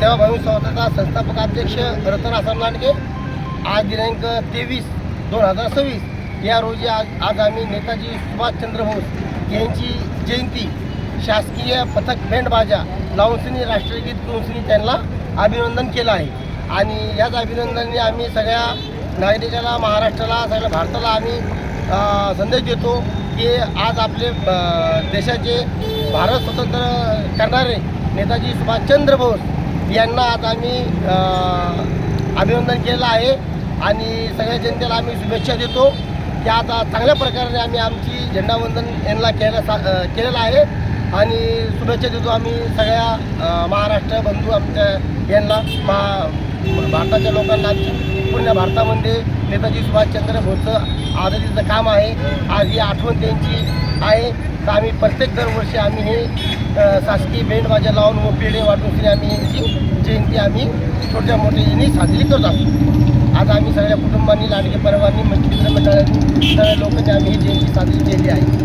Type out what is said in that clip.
सेवाभावी संस्थेचा संस्थापक अध्यक्ष रतन आसाम लांडगे आज दिनांक तेवीस दोन हजार सव्वीस. या रोजी आज आज आम्ही नेताजी सुभाषचंद्र बोस यांची जयंती शासकीय पथक बँडबाजा लावूनसनी राष्ट्रगीत करूनसनी त्यांना अभिनंदन केलं आहे. आणि याच अभिनंदनाने आम्ही सगळ्या नागरिकाला महाराष्ट्राला सगळ्या भारताला आम्ही संदेश देतो की आज आपले देशाचे भारत स्वतंत्र करणारे नेताजी सुभाषचंद्र बोस यांना आज आम्ही अभिनंदन केलं आहे आणि सगळ्या जनतेला आम्ही शुभेच्छा देतो. की आता चांगल्या प्रकारे आम्ही आमची झेंडावंदन यांना केलं सा केलेलं आहे. आणि शुभेच्छा देतो आम्ही सगळ्या महाराष्ट्र बंधू आमच्या यांना मा भारताच्या लोकांना आमची पूर्ण भारतामध्ये नेताजी सुभाषचंद्र बोसचं आझादीचं काम आहे. आज ही आठवण त्यांची आहे. तर आम्ही प्रत्येक दरवर्षी आम्ही हे शासकीय बँडबाजा लावून व पेढे वाटून आम्ही यांची जयंती आम्ही छोट्या मोठ्याने साजरी करत असतो आज आम्ही सगळ्या कुटुंबांनी लाडके परिवारांनी मित्रमंडळांनी सगळ्या लोकांनी आम्ही ही जयंती साजरी केली आहे.